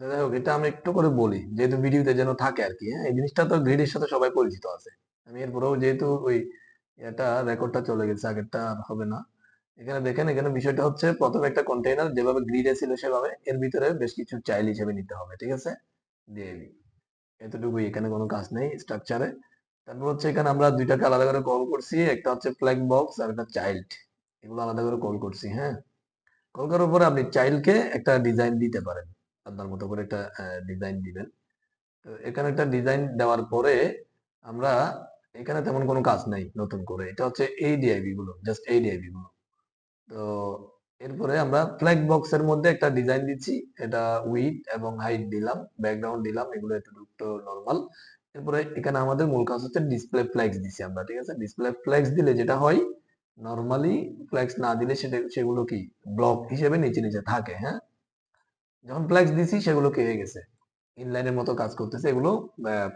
যাই হোক, এটা আমি একটু করে বলি। যেহেতু ভিডিওতে যেন থাকে আর কি হ্যাঁ? এই জিনিসটা তো গ্রিডের সাথে সবাই পরিচিত আছে। আমি এরপরেও যেহেতু ওই এটা রেকর্ডটা চলে গেছে, আগেরটা আর হবে না। এখানে দেখেন, এখানে বিষয়টা হচ্ছে, প্রথমে একটা কন্টেইনার যেভাবে গ্রিডে ছিল সেভাবে, এর ভিতরে বেশ কিছু চাইল্ড হিসেবে নিতে হবে, ঠিক আছে? দিয়ে। এতটুকুই, এখানে কোনো কাজ নেই স্ট্রাকচারে তারপর হচ্ছে, এখানে আমরা দুইটাকে আলাদা করে কল করছি, একটা হচ্ছে ফ্ল্যাগ বক্স আর একটা চাইল্ড এগুলো আলাদা করে কল করছি হ্যাঁ? কল করার পরে আপনি চাইল্ডকে একটা ডিজাইন দিতে পারেন। আপনার মতো করে একটা ডিজাইন দিবেন। তো এখানে একটা ডিজাইন দেওয়ার পরে আমরা এখানে তেমন কোনো কাজ নাই নতুন করে। এটা হচ্ছে এই ডিআইবি গুলো জাস্ট এই ডিআইবি গুলো। তো এরপরে আমরা ফ্ল্যাগ বক্সের মধ্যে একটা ডিজাইন দিচ্ছি। এটা উইথ এবং হাইট দিলাম ব্যাকগ্রাউন্ড দিলাম, এগুলো একটু নর্মাল এরপরে এখানে আমাদের মূল কাজ হচ্ছে ডিসপ্লে ফ্ল্যাক্স দিছি আমরা, ঠিক আছে? ডিসপ্লে ফ্ল্যাক্স দিলে যেটা হয় নর্মালি ফ্ল্যাক্স না দিলে সেটা, সেগুলো কি? ব্লক হিসেবে নিচে নিচে থাকে হ্যাঁ? যখন ফ্ল্যাক্স দিছি সেগুলো কি হয়ে গেছে। ইনলাইনের মতো কাজ করতেছে, এগুলো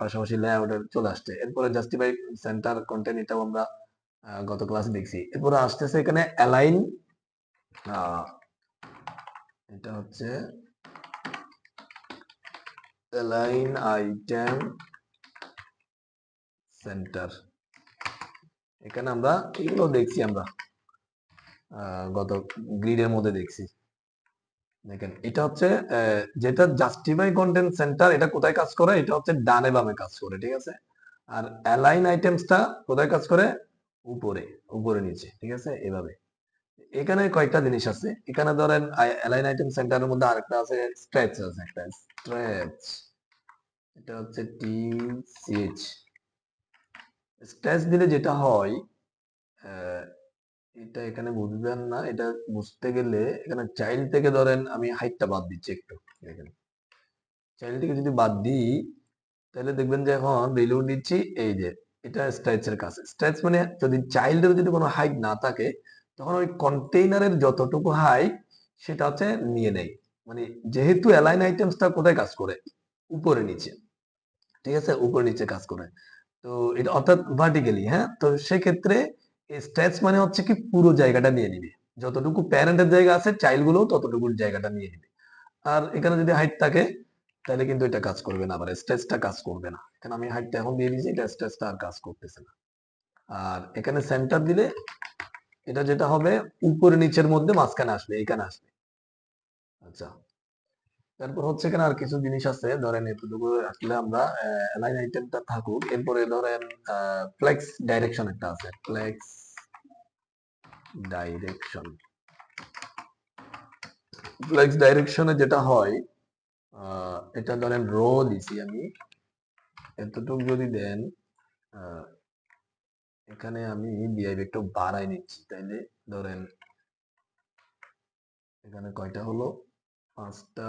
পাশাপাশি লেআউটের চলে আসছে। এরপরে জাস্টিফাই সেন্টার কন্টেন্ট এটাও আমরা গত ক্লাসে দেখছি। এরপরে আসতেছে এখানে অ্যালাইন এটা হচ্ছে অ্যালাইন আইটেম সেন্টার এখানে আমরা, এগুলো দেখছি আমরা গত গ্রিডের মধ্যে দেখছি। দেখেন, এটা হচ্ছে যেটা জাস্টিফাই কন্টেন্ট সেন্টার এটা কোথায় কাজ করে? এটা হচ্ছে ডানে বামে কাজ করে, ঠিক আছে? আর অ্যালাইন আইটেমসটা কোথায় কাজ করে? উপরে উপরে নিচে, ঠিক আছে? এভাবে। এখানে কয়েকটা জিনিস আছে। এখানে ধরেন অ্যালাইন আইটেম সেন্টারের মধ্যে আরেকটা আছে স্ট্রেচ আছে একটা স্ট্রেচ এটা হচ্ছে টি সিএইচ স্ট্রেচ দিলে যেটা হয় এটা এখানে বুঝবেন না, এটা বুঝতে গেলে এখানে চাইল্ড থেকে ধরেন আমি হাইটটা বাদ দিচ্ছি একটু চাইল্ড থেকে যদি বাদ দিই, তাহলে দেখবেন যে এখন রিলোড দিচ্ছি এই যে, এটা স্ট্রেচের কাছে। স্ট্রেচ মানে যদি চাইল্ডের যদি কোনো হাইট না থাকে, তখন ওই কন্টেইনারের যতটুকু হাইট সেটা হচ্ছে নিয়ে নেয় মানে যেহেতু অ্যালাইন আইটেমসটা কোথায় কাজ করে? উপরে নিচে। ঠিক আছে? উপরে নিচে কাজ করে। তো এটা অর্থাৎ ভার্টিক্যালি হ্যাঁ? তো সেক্ষেত্রে স্ট্রেচ মানে হচ্ছে কি পুরো জায়গাটা নিয়ে নিবে। যতটুকু প্যারেন্টের জায়গা আছে চাইল্ডগুলো ততটুকু জায়গাটা নিয়ে নিবে। আর এখানে যদি হাইট থাকে, তাহলে কিন্তু এটা কাজ করবে না, আবার স্ট্রেচটা কাজ করবে না। এখানে আমি হাইটটা এখন দিয়ে দিয়েছি, এটা স্ট্রেচটা আর কাজ করতেছে না। আর এখানে সেন্টার দিলে এটা যেটা হবে, উপরে নিচের মধ্যে মাঝখানে আসবে এখানে আসবে। আচ্ছা। তারপর হচ্ছে এখানে আর কিছু জিনিস আছে, ধরেন এতটুকু আসলে আমরা লাইন আইটেমটা থাকুক। এরপরে ধরেন ফ্লেক্স ডাইরেকশন একটা আছে। ফ্লেক্স ডাইরেকশন ফ্লেক্স ডাইরেকশনে যেটা হয় এটা ধরেন রো দিছি আমি। এতটুকু যদি দেন এখানে আমি ডিআইবি একটু বাড়াই নিচ্ছি। তাইলে ধরেন, এখানে কয়টা হলো? পাঁচটা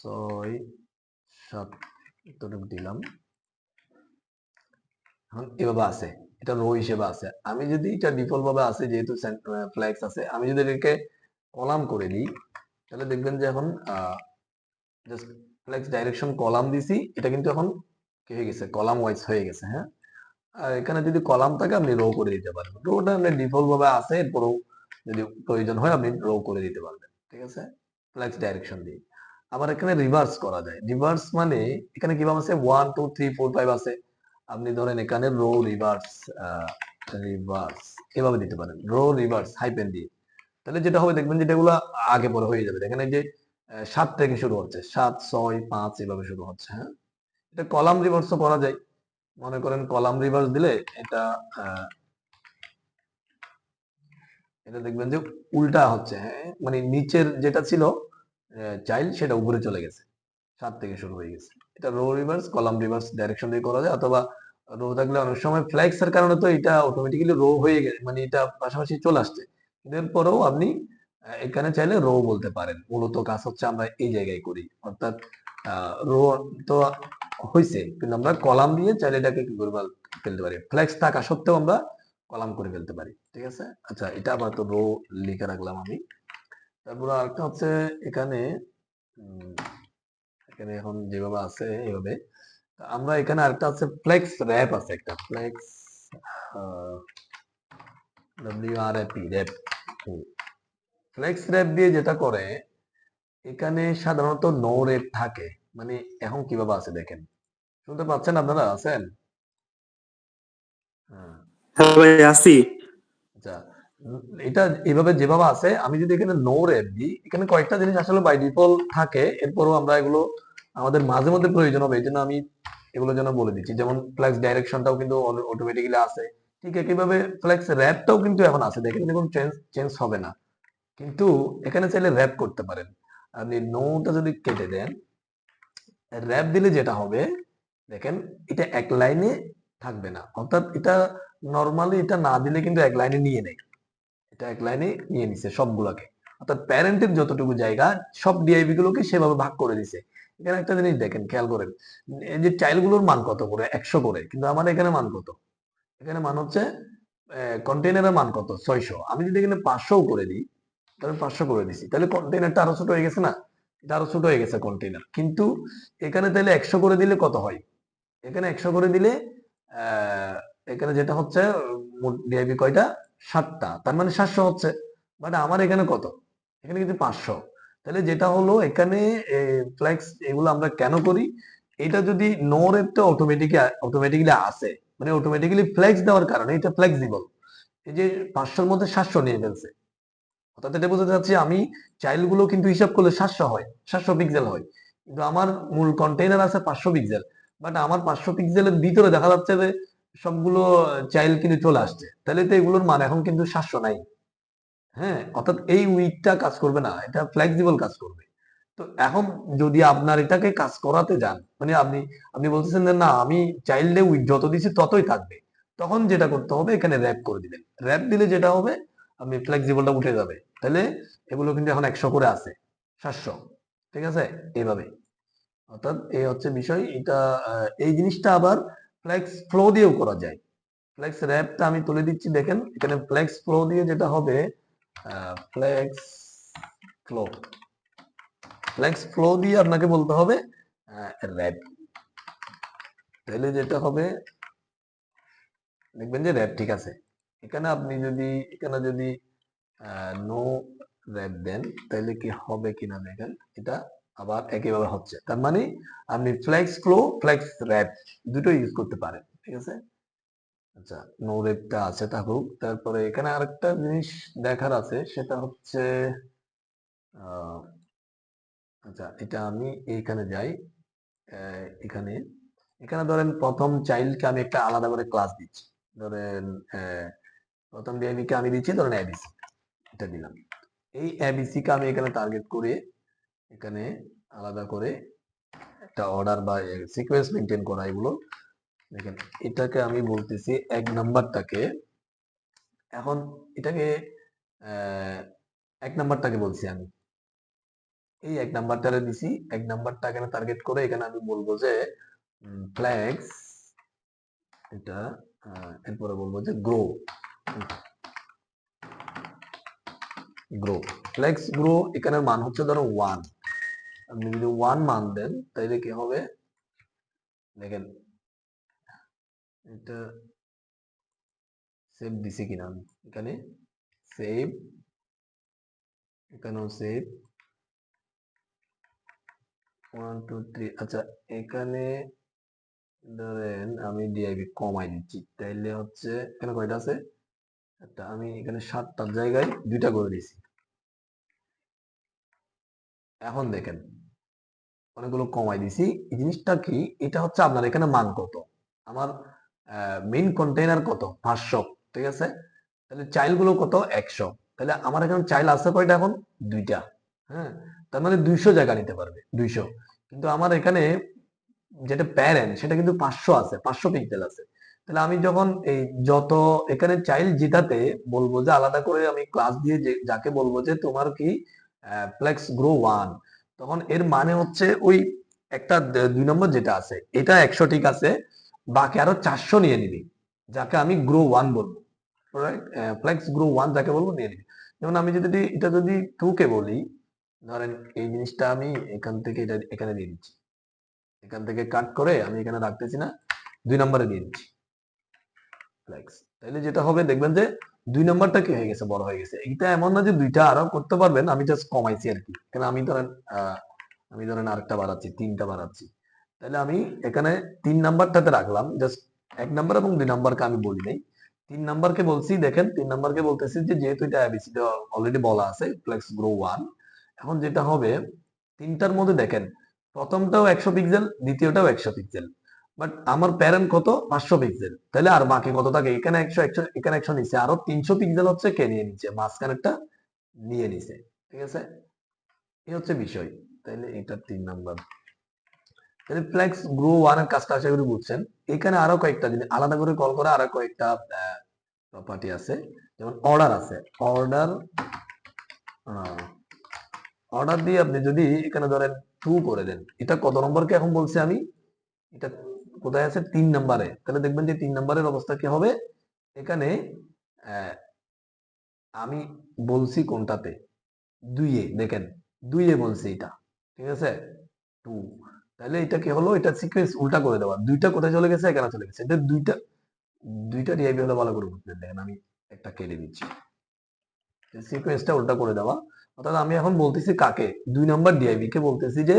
ছয় দিলাম। এখন এভাবে আছে, এটা রো হিসেবে আছে। আমি যদি এটা আছে, যেহেতু ফ্ল্যাক্স আছে, আমি যদি এটাকে কলাম করে দিই, তাহলে দেখবেন যে এখন জাস্ট ফ্ল্যাক্স ডাইরেকশন কলাম দিছি, এটা কিন্তু এখন কি হয়ে গেছে? কলাম ওয়াইজ হয়ে গেছে হ্যাঁ? আর এখানে যদি কলাম থাকে, আপনি রো করে দিতে পারবেন। রোটা আপনি ভাবে আছে, এরপরেও যদি প্রয়োজন হয়, আপনি রো করে দিতে পারবেন, ঠিক আছে? ফ্ল্যাক্স ডাইরেকশন দিয়ে। আবার এখানে রিভার্স করা যায়। রিভার্স মানে এখানে কীভাবে আছে? One two three four five আছে। আপনি ধরেন এখানে রো রিভার্স রিভার্স এভাবে দিতে পারেন। রো রিভার্স হাইপেন দিয়ে তাহলে যেটা হবে দেখবেন যেটা এগুলো আগে পরে হয়ে যাবে। এখানে যে সাত থেকে শুরু হচ্ছে। সাত, ছয়, পাঁচ এভাবে শুরু হচ্ছে হ্যাঁ? এটা কলাম রিভার্সও করা যায়। মনে করেন কলাম রিভার্স দিলে এটা এটা দেখবেন যে উল্টা হচ্ছে হ্যাঁ? মানে নিচের যেটা ছিল চাইল্ড সেটা উপরে চলে গেছে। সাত থেকে শুরু হয়ে গেছে। এটা row reverse column reverse direction দিয়ে করা যায় অথবা রো থাকলে অনেক সময় ফ্ল্যাক্স এর কারণে তো এটা অটোমেটিক্যালি রো হয়ে গেছে মানে এটা পাশাপাশি চলে আসছে। এরপরেও আপনি এখানে চাইলে রো বলতে পারেন। মূলত কাজ হচ্ছে আমরা এই জায়গায় করি। অর্থাৎ রো তো হয়েছে কিন্তু আমরা কলাম দিয়ে চাইলে এটাকে কি করে ফেলতে পারি। ফ্লেক্স থাকা সত্ত্বেও আমরা কলাম করে ফেলতে পারি। ঠিক আছে? আচ্ছা এটা আবার তো রো লিখে রাখলাম আমি। তারপর আরেকটা হচ্ছে এখানে এখানে এখন যেভাবে আছে এইভাবে আমরা এখানে আরেকটা আছে ফ্লেক্স র্যাপ আছে একটা। Flex W R P wrap flex wrap দিয়ে যেটা করে এখানে সাধারণত নো রেট থাকে। মানে এখন কীভাবে আছে দেখেন। শুনতে পাচ্ছেন আপনারা? আছেন? হ্যাঁ। হ্যাঁ ভাই উম, এটা এভাবে যেভাবে আছে, আমি যদি এখানে নো রেপ দিই, এখানে কয়েকটা জিনিস আসলে বাই ডিফল্ট থাকে, এরপরও আমরা এগুলো আমাদের মাঝে মধ্যে প্রয়োজন হবে এই জন্য আমি এগুলো যেন বলে দিচ্ছি। যেমন ফ্লেক্স ডাইরেকশনটাও কিন্তু অটোমেটিক্যালি আছে। ঠিক একইভাবে ফ্লেক্স র্যাপটাও কিন্তু এখন আছে। দেখেন কোনো চেঞ্জ চেঞ্জ হবে না। কিন্তু এখানে চাইলে র্যাপ করতে পারেন। আপনি নোটা যদি কেটে দেন র্যাপ দিলে যেটা হবে, দেখেন এটা এক লাইনে থাকবে না। অর্থাৎ এটা নর্মালি এটা না দিলে কিন্তু এক লাইনে নিয়ে নেয় এক লাইনে নিয়ে নিছে সবগুলোকে। অর্থাৎ প্যারেন্টের যতটুকু জায়গা, সব ডিআইবি গুলোকে সেভাবে ভাগ করে দিছে। এখানে একটা জিনিস দেখেন, খেয়াল করেন। এই যে চাইল্ডগুলোর মান কত করে? একশো করে। কিন্তু আমার এখানে মান কত? এখানে মান হচ্ছে কন্টেনারের মান কত? ছয়শো। আমি যদি এখানে পাঁচশো করে দিই, তাহলে পাঁচশো করে দিছি। তাহলে কন্টেনারটা আরও ছোট হয়ে গেছে না? এটা আরও ছোট হয়ে গেছে কন্টেনার কিন্তু এখানে তাহলে একশো করে দিলে কত হয়? এখানে একশো করে দিলে এখানে যেটা হচ্ছে ডিআইবি কয়টা? সাতটা। তার মানে সাতশো হচ্ছে। বাট আমার এখানে কত? এখানে কিন্তু পাঁচশো। তাহলে যেটা হলো, এখানে ফ্লেক্স এগুলো আমরা কেন করি? এটা যদি নো রেটটা অটোমেটিক অটোমেটিক্যালি আসে মানে অটোমেটিক্যালি ফ্লেক্স দেওয়ার কারণে এটা ফ্লেক্সিবল এই যে পাঁচশোর মধ্যে সাতশো নিয়ে ফেলছে। অর্থাৎ এটা বোঝাতে চাচ্ছি আমি চাইল্ডগুলো কিন্তু হিসাব করলে সাতশো হয়, সাতশো পিক্সেল হয়। কিন্তু আমার মূল কন্টেইনার আছে পাঁচশো পিক্সেল বাট আমার পাঁচশো পিক্সেলের ভিতরে দেখা যাচ্ছে যে সবগুলো চাইল্ড কিন্তু চলে আসছে। তাহলে তো এগুলোর মান এখন কিন্তু সাতশো নাই। হ্যাঁ অর্থাৎ এই উইকটা কাজ করবে না, এটা ফ্লেক্সিবল কাজ করবে। তো এখন যদি আপনার এটাকে কাজ করাতে যান মানে আপনি আপনি বলতেছেন যে না, আমি চাইল্ডে উইক যত দিছি ততই থাকবে। তখন যেটা করতে হবে, এখানে র্যাপ করে দিবেন। র্যাপ দিলে যেটা হবে, আপনি ফ্লেক্সিবলটা উঠে যাবে। তাহলে এগুলো কিন্তু এখন একশো করে আছে, সাতশো। ঠিক আছে? এইভাবে। অর্থাৎ এই হচ্ছে বিষয়। এটা এই জিনিসটা আবার ফ্লেক্স ফ্লো দিয়েও করা যায়। ফ্লেক্স র্যাপটা আমি তুলে দিচ্ছি, দেখেন, এখানে ফ্লেক্স ফ্লো দিয়ে যেটা হবে ফ্লেক্স ফ্লো ফ্লেক্স ফ্লো দিয়ে আপনাকে বলতে হবে র্যাপ তাহলে যেটা হবে, দেখবেন যে র্যাপ ঠিক আছে। এখানে আপনি যদি, এখানে যদি নো র্যাপ দেন, তাহলে কি হবে কিনা দেখেন, এটা আবার একইভাবে হচ্ছে। তার মানে আপনি ফ্লেক্স ফ্লো ফ্লেক্স র্যাপ দুটো ইউজ করতে পারেন, ঠিক আছে? আচ্ছা নো রেপটা আছে থাকুক। তারপরে এখানে আরেকটা জিনিস দেখার আছে, সেটা হচ্ছে আচ্ছা এটা আমি এইখানে যাই। এখানে এখানে ধরেন প্রথম চাইল্ডকে আমি একটা আলাদা করে ক্লাস দিচ্ছি। ধরেন প্রথম ডিআইবি কে আমি দিচ্ছি, ধরেন এবিসি এটা দিলাম। এই এবিসি কে আমি এখানে টার্গেট করে এখানে আলাদা করে একটা অর্ডার বা সিকোয়েন্স মেনটেন করা এগুলো। দেখেন, এটাকে আমি বলতেছি এক নাম্বারটাকে এখন এটাকে এক নাম্বারটাকে বলছি আমি। এই এক নাম্বারটারে দিছি, এক নাম্বারটা এখানে টার্গেট করে এখানে আমি বলব যে ফ্ল্যাক্স এটা এরপরে বলব যে গ্রো গ্রো ফ্লেক্স গ্রো এখানের মান হচ্ছে ধরো ওয়ান আপনি যদি ওয়ান মান দেন, তাইলে কি হবে? দেখেন, এটা সেভ দিছি কিনা আমি? এখানে সেভ এখানেও সেভ ওয়ান টু থ্রি আচ্ছা এখানে ধরেন আমি ডিআইবি কমাই দিচ্ছি, তাইলে হচ্ছে, এখানে কয়টা আছে? একটা, আমি এখানে সাতটার জায়গায় দুইটা করে দিছি এখন দেখেন অনেকগুলো কমাই দিছি। এই জিনিসটা কি? এটা হচ্ছে আপনার এখানে মান কত? আমার মেইন কন্টেইনার কত? পাঁচশো, ঠিক আছে? তাহলে চাইল্ডগুলো কত? একশো। তাহলে আমার এখানে চাইল্ড আছে কয়টা এখন? দুইটা হ্যাঁ? তার মানে দুইশো জায়গা নিতে পারবে, দুইশো। কিন্তু আমার এখানে যেটা প্যারেন্ট সেটা কিন্তু পাঁচশো আছে, পাঁচশো পিক্সেল আছে। তাহলে আমি যখন এই যত এখানে চাইল্ড জেতাতে বলব যে আলাদা করে আমি ক্লাস দিয়ে যাকে বলব যে তোমার কি ফ্লেক্স গ্রো ওয়ান তখন এর মানে হচ্ছে ওই একটা দুই নম্বর যেটা আছে, এটা একশো ঠিক আছে, বাকি আরও চারশো নিয়ে নিবি, যাকে আমি গ্রো ওয়ান বলব। ফ্লেক্স গ্রো ওয়ান যাকে বলব নিয়ে নিবি। যেমন আমি যদি, এটা যদি টু কে বলি, ধরেন এই জিনিসটা আমি এখান থেকে এটা, এখানে দিয়ে দিচ্ছি। এখান থেকে কাট করে আমি এখানে রাখতেছি না, দুই নম্বরে দিয়ে দিচ্ছি। ফ্লেক্স তাহলে যেটা হবে, দেখবেন যে দুই নম্বরটা কি হয়ে গেছে? বড় হয়ে গেছে। এটা এমন না যে দুইটা আরও করতে পারবেন, আমি জাস্ট কমাইছি আর কি। কারণ আমি ধরেন আমি ধরেন আরেকটা বাড়াচ্ছি, তিনটা বাড়াচ্ছি। তাহলে আমি এখানে তিন নাম্বারটাতে রাখলাম জাস্ট এক নাম্বার এবং দুই নাম্বারকে আমি বলি নাই। তিন নাম্বারকে বলছি, দেখেন, তিন নাম্বারকে বলতেছি যে যেহেতু এটা এবিসি অলরেডি বলা আছে ফ্লেক্স গ্রো ওয়ান এখন যেটা হবে, তিনটার মধ্যে দেখেন, প্রথমটাও একশো পিক্সেল দ্বিতীয়টাও একশো পিক্সেল বাট আমার প্যারেন্ট কত? পাঁচশো পিক্সেল তাহলে আর বাকি কত থাকে? এখানে একশো একশো, এখানে একশো নিচে আরও তিনশো পিক্সেল হচ্ছে কে নিয়ে নিচ্ছে মাঝখানেরটা নিয়ে নিছে। ঠিক আছে? এই হচ্ছে বিষয়। তাহলে এটা তিন নাম্বার। তাহলে ফ্লেক্স গ্রো ওয়ানের কাজটা আশা করি বুঝছেন। এখানে আরও কয়েকটা জিনিস, আলাদা করে কল করা আরও কয়েকটা প্রপার্টি আছে। যেমন অর্ডার আছে। অর্ডার অর্ডার দিয়ে আপনি যদি এখানে ধরেন টু করে দেন, এটা কত নম্বরকে এখন বলছি আমি? এটা কোথায় আছে? তিন নম্বরে। তাহলে দেখবেন যে তিন নম্বরের অবস্থা কি হবে? এখানে আমি বলছি কোনটাতে? দুইয়ে দেখেন। দুইয়ে বলছি এটা। ঠিক আছে? টু। তাহলে এটা কি হলো? এটা সিকোয়েন্স উল্টা করে দেওয়া। দুইটা কোথায় চলে গেছে? এখানে চলে গেছে। এটা দুইটা দুইটা ডিআইবি হলে ভালো করে বুঝতে দেখেন, আমি একটা কেটে দিচ্ছি। সিকোয়েন্সটা উল্টা করে দেওয়া। অর্থাৎ আমি এখন বলতেছি কাকে? দুই নাম্বার ডিআইবি কে বলতেছি যে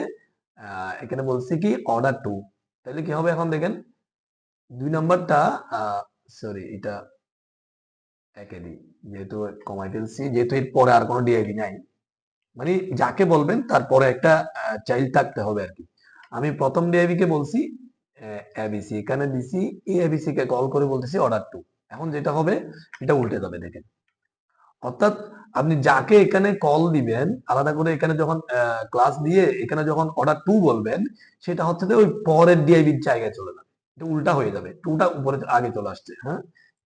এখানে বলছি কি? Order two. তাহলে কি হবে এখন দেখেন? দুই নাম্বারটা সরি এটা একে দিই যেহেতু কমাই ফেলছি যেহেতু এর পরে আর কোনো ডিআইবি নাই। মানে যাকে বলবেন তারপরে একটা চাইল্ড থাকতে হবে আর কি। আমি প্রথম ডিআইবি কে বলছি এবিসি এখানে দিছি, এই এবিসি কে কল করে বলতেছি অর্ডার টু এখন যেটা হবে, এটা উল্টে যাবে, দেখেন। অর্থাৎ আপনি যাকে এখানে কল দিবেন, আলাদা করে এখানে যখন ক্লাস দিয়ে এখানে যখন অর্ডার টু বলবেন, সেটা হচ্ছে যে ওই পরের ডিআইবির জায়গায় চলে যাবে। এটা উল্টা হয়ে যাবে। টুটা উপরে আগে চলে আসছে হ্যাঁ?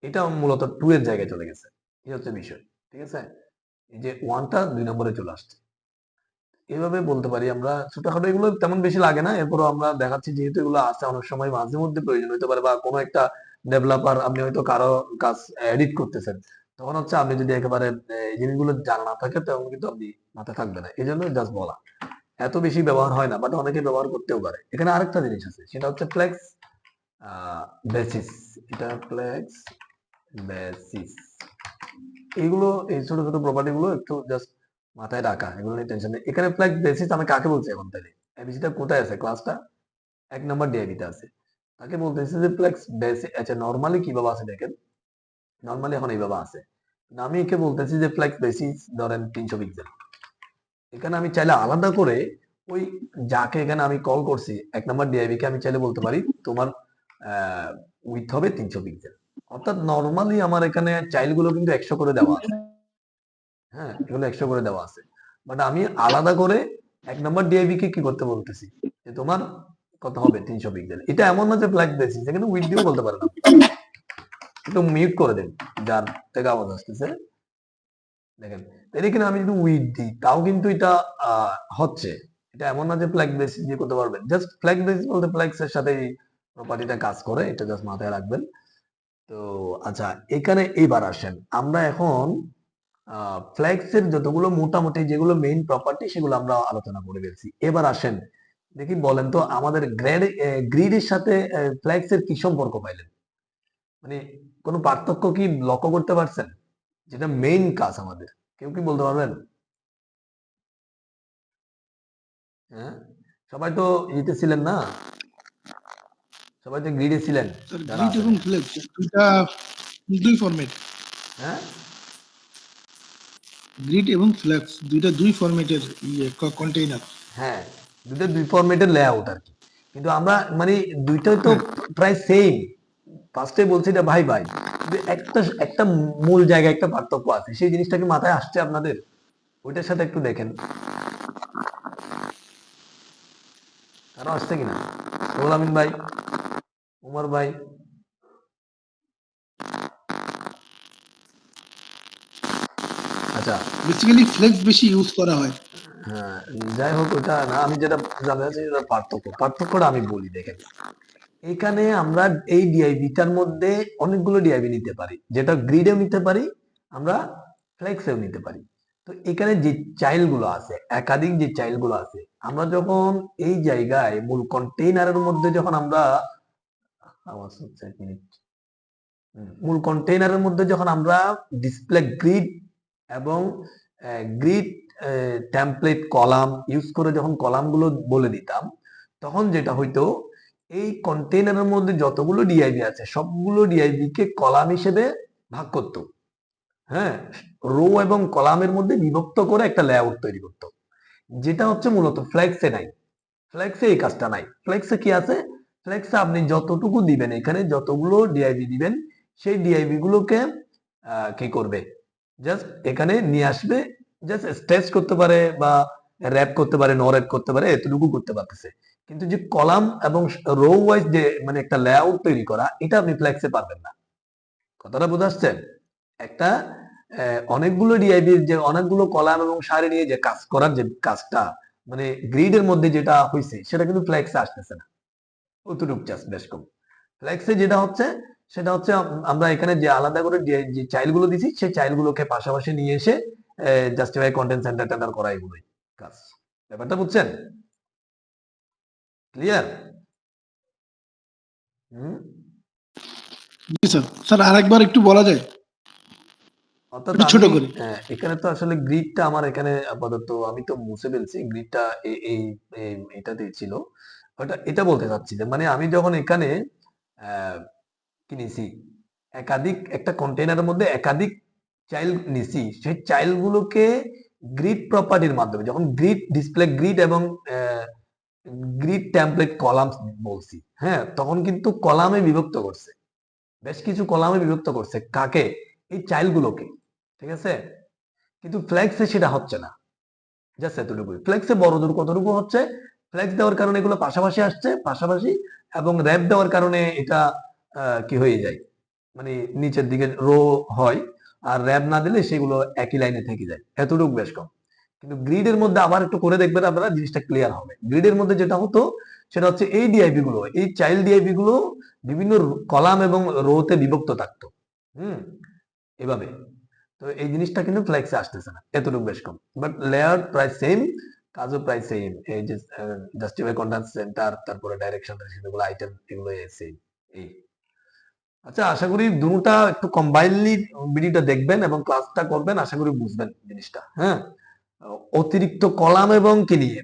এটা মূলত টু এর জায়গায় চলে গেছে। এই হচ্ছে বিষয়, ঠিক আছে? এই যে ওয়ানটা দুই নম্বরে চলে আসছে। এইভাবে বলতে পারি আমরা, ছোটখাটো এগুলো তেমন বেশি লাগে না। এরপরও আমরা দেখাচ্ছি, যেহেতু এগুলো আছে অনেক সময় মাঝে মধ্যে প্রয়োজন হতে পারে বা কোনো একটা ডেভেলপার আপনি হয়তো কারও কাজ এডিট করতেছেন। তখন হচ্ছে আপনি যদি একেবারে জিনিসগুলো জানা না থাকে, তখন কিন্তু আপনি মাথায় থাকবে না। এই জন্য জাস্ট বলা। এত বেশি ব্যবহার হয় না বাট অনেকে ব্যবহার করতেও পারে। এখানে আরেকটা জিনিস আছে, সেটা হচ্ছে ফ্লেক্স বেসিস এটা ফ্লেক্স বেসিস এই ছোট ছোট প্রপার্টি গুলো একটু জাস্ট মাথায় রাখা, এগুলো নিয়ে টেনশন নেই। এখানে ফ্লেক্স বেসিস আমি কাকে বলছি এখন তাহলে? এবিসিটা কোথায় আছে? ক্লাসটা এক নম্বর ডিআইবিতে আছে। তাকে বলতেছি যে ফ্লেক্স বেসিস আচ্ছা নর্মালি কীভাবে আছে দেখেন? নর্মালি এখন এইভাবে আছে। আমি একে বলতেছি যে ফ্লেক্স বেসিস ধরেন তিনশো পিক্সেল এখানে আমি চাইলে আলাদা করে ওই যাকে এখানে আমি কল করছি, এক নম্বর ডিআইবি কে আমি চাইলে বলতে পারি, তোমার উইথ হবে তিনশো পিক্সেল অর্থাৎ নর্মালি আমার এখানে চাইল্ডগুলো কিন্তু একশো করে দেওয়া আছে। হ্যাঁ এগুলো একশো করে দেওয়া আছে। বাট আমি আলাদা করে এক নম্বর ডিআইবি কে কি করতে বলতেছি? যে তোমার কত হবে তিনশো পিক্সেল এটা এমন না যে ফ্ল্যাগ বেসিস এখানে উইথ দিয়েও বলতে পারে না মিউট করে দেন, যার থেকে আওয়াজ আসতেছে। দেখেন আমি যদি উইথ দিই, তাও কিন্তু এটা হচ্ছে। এটা এমন না যে ফ্ল্যাগ দিয়ে করতে পারবেন। জাস্ট ফ্ল্যাগ বলতে ফ্ল্যাক্স এর সাথে প্রপার্টিটা কাজ করে, এটা জাস্ট মাথায় রাখবেন। তো আচ্ছা এখানে এইবার আসেন। আমরা এখন ফ্ল্যাক্স এর যতগুলো মোটামুটি যেগুলো মেইন প্রপার্টি সেগুলো আমরা আলোচনা করে ফেলছি। এবার আসেন, দেখি বলেন তো, আমাদের গ্রেড গ্রিডের সাথে ফ্ল্যাক্স এর কি সম্পর্ক পাইলেন? মানে কোনো পার্থক্য কি লক্ষ্য করতে পারছেন? যেটা মেইন কাজ আমাদের। কেউ কি বলতে পারবেন? হ্যাঁ? সবাই তো ইতে ছিলেন না? সবাই তো গ্রিডে ছিলেন। দুইটা দুই ফরম্যাট হ্যাঁ? গ্রিড এবং ফ্লেক্স দুইটা দুই ফরম্যাটের ইয়ে কন্টেইনার হ্যাঁ দুটো দুই ফরম্যাটের লেআউট আর কি। কিন্তু আমরা মানে দুইটাই তো প্রায় সেম ফার্স্টে বলছি এটা ভাই ভাই একটা একটা মূল জায়গায় একটা পার্থক্য আছে সেই জিনিসটা কি মাথায় আসছে আপনাদের? ওইটার সাথে একটু দেখেন। কারও আসছে কিনা রুহুল আমিন ভাই উমর ভাই। আচ্ছা। বেসিক্যালি ফ্লেক্স বেশি ইউজ করা হয়। হ্যাঁ যাই হোক ওটা না আমি যেটা জানতে চাচ্ছি সেটা পার্থক্য। পার্থক্যটা আমি বলি দেখেন। এখানে আমরা এই ডিআইবিটার মধ্যে অনেকগুলো ডিআইবি নিতে পারি। যেটা গ্রিডেও নিতে পারি, আমরা ফ্লেক্সেও নিতে পারি। তো এখানে যে চাইল্ডগুলো আছে, একাধিক যে চাইল্ডগুলো আছে, আমরা যখন এই জায়গায় মূল কন্টেইনারের মধ্যে যখন আমরা, আওয়াজ হচ্ছে এক মিনিট। মূল কন্টেইনারের মধ্যে যখন আমরা ডিসপ্লে গ্রিড এবং গ্রিড টেমপ্লেট কলাম ইউজ করে যখন কলামগুলো বলে দিতাম, তখন যেটা হইতো এই কন্টেইনারের মধ্যে যতগুলো ডিআইবি আছে, সবগুলো ডিআইবি কে কলাম হিসেবে ভাগ করতো। হ্যাঁ? রো এবং কলামের মধ্যে বিভক্ত করে একটা লেআউট তৈরি করতো। যেটা হচ্ছে মূলত ফ্লেক্সে নাই। ফ্লেক্সে এই কাজটা নাই। ফ্লেক্সে কি আছে? ফ্লেক্সে আপনি যতটুকু দিবেন এখানে, যতগুলো ডিআইবি দিবেন, সেই ডিআইবি গুলোকে কি করবে? জাস্ট এখানে নিয়ে আসবে। জাস্ট স্ট্রেচ করতে পারে বা র্যাপ করতে পারে নো র্যাপ করতে পারে, এতটুকু করতে পারতেছে। কিন্তু যে কলাম এবং রো ওয়াইজ যে মানে একটা লেআউট তৈরি করা, এটা আপনি ফ্লেক্সে পারবেন না। কথাটা বোঝা যাচ্ছে একটা অনেকগুলো ডিআইবির যে অনেকগুলো কলাম এবং সারি নিয়ে যে কাজ করার যে কাজটা মানে গ্রিডের মধ্যে যেটা হয়েছে সেটা কিন্তু ফ্লেক্সে আসতেছে না। অতটুক জাস্ট বেশ কম ফ্লেক্সে যেটা হচ্ছে, সেটা হচ্ছে আমরা এখানে যে আলাদা করে যে চাইল্ডগুলো দিছি, সেই চাইল্ডগুলোকে পাশাপাশি নিয়ে এসে জাস্টিফাই কন্টেন্ট সেন্টার টেন্ডার করা এগুলোই কাজ ব্যাপারটা বুঝছেন? Clear hmm? জি স্যার। স্যার আরেকবার একটু বলা যায়? অর্থাৎ ছোট করে। হ্যাঁ, এখানে তো আসলে গ্রিডটা আমার এখানে আপাতত আমি তো মুছে ফেলছি। গ্রিডটা এই এই- ছিল। ওটা এটা বলতে চাচ্ছি যে মানে আমি যখন এখানে আহ, কি একাধিক একটা কন্টেনারের মধ্যে একাধিক চাইল্ড নিছি। সেই চাইল্ড গুলোকে গ্রিড প্রপার্টির মাধ্যমে যখন গ্রিড ডিসপ্লে গ্রিড এবং গ্রিড টেমপ্লেট কলাম বলছি। হ্যাঁ তখন কিন্তু কলামে বিভক্ত করছে। বেশ কিছু কলামে বিভক্ত করছে। কাকে? এই চাইল্ড গুলোকে। ঠিক আছে? কিন্তু ফ্লেক্সে সেটা হচ্ছে না। জাস্ট এতটুকুই। ফ্লেক্সে বড় দূর কতটুকু হচ্ছে? ফ্লেক্স দেওয়ার কারণে এগুলো পাশাপাশি আসছে, পাশাপাশি এবং র্যাপ দেওয়ার কারণে এটা কি হয়ে যায়? মানে নিচের দিকে রো হয়। আর র্যাপ না দিলে সেগুলো একই লাইনে থেকে যায়। এতটুকু বেশ কম। কিন্তু গ্রিডের মধ্যে আবার একটু করে দেখবেন আপনারা, জিনিসটা ক্লিয়ার হবে। গ্রিডের মধ্যে যেটা হতো, সেটা হচ্ছে এই ডিআইপি গুলো, এই চাইল্ড ডিআইপি গুলো বিভিন্ন কলাম এবং রোতে বিভক্ত থাকতো। হুম? এভাবে। তো এই জিনিসটা কিন্তু ফ্লেক্সে আসতেছে না, এতটুকু বেশ কম। বাট লেয়ার প্রায় সেম কাজও প্রায় সেম এই যে জাস্টিফাই কন্টেন্ট সেন্টার তারপরে ডাইরেকশন এগুলো আইটেম এগুলো সেম এই। আচ্ছা আশা করি দুটা একটু কম্বাইনলি ভিডিওটা দেখবেন এবং ক্লাসটা করবেন, আশা করি বুঝবেন জিনিসটা হ্যাঁ? অতিরিক্ত কলাম এবং কি নিয়ে?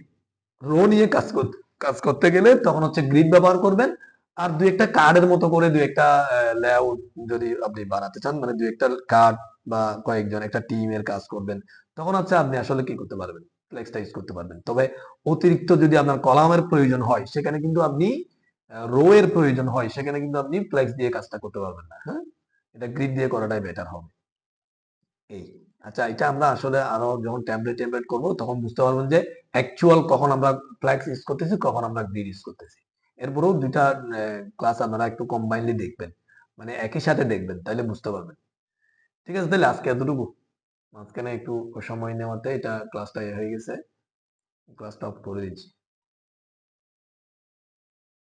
রো নিয়ে কাজ করতে কাজ করতে গেলে তখন হচ্ছে গ্রিড ব্যবহার করবেন। আর দুই একটা কার্ডের মতো করে দু একটা লেআউট যদি আপনি বানাতে চান মানে দু একটা কার্ড বা কয়েকজন একটা টিমের কাজ করবেন, তখন হচ্ছে আপনি আসলে কি করতে পারবেন? ফ্লেক্সটা ইউজ করতে পারবেন। তবে অতিরিক্ত যদি আপনার কলামের প্রয়োজন হয়, সেখানে কিন্তু আপনি রো এর প্রয়োজন হয়, সেখানে কিন্তু আপনি ফ্লেক্স দিয়ে কাজটা করতে পারবেন না হ্যাঁ? এটা গ্রিড দিয়ে করাটাই বেটার হবে। এই। আচ্ছা এটা আমরা আসলে আরও যখন ট্যাবলেট ট্যাবলেট করব, তখন বুঝতে পারবেন যে অ্যাকচুয়াল কখন আমরা ফ্ল্যাক্স ইউজ করতেছি, কখন আমরা গ্রিড ইউজ করতেছি। এরপরেও দুইটা ক্লাস আপনারা একটু কম্বাইনলি দেখবেন। মানে একই সাথে দেখবেন তাহলে বুঝতে পারবেন। ঠিক আছে তাহলে আজকে এতটুকু। মাঝখানে একটু সময় নেওয়াতে এটা ক্লাসটা হয়ে গেছে। ক্লাসটা অফ করে দিচ্ছি।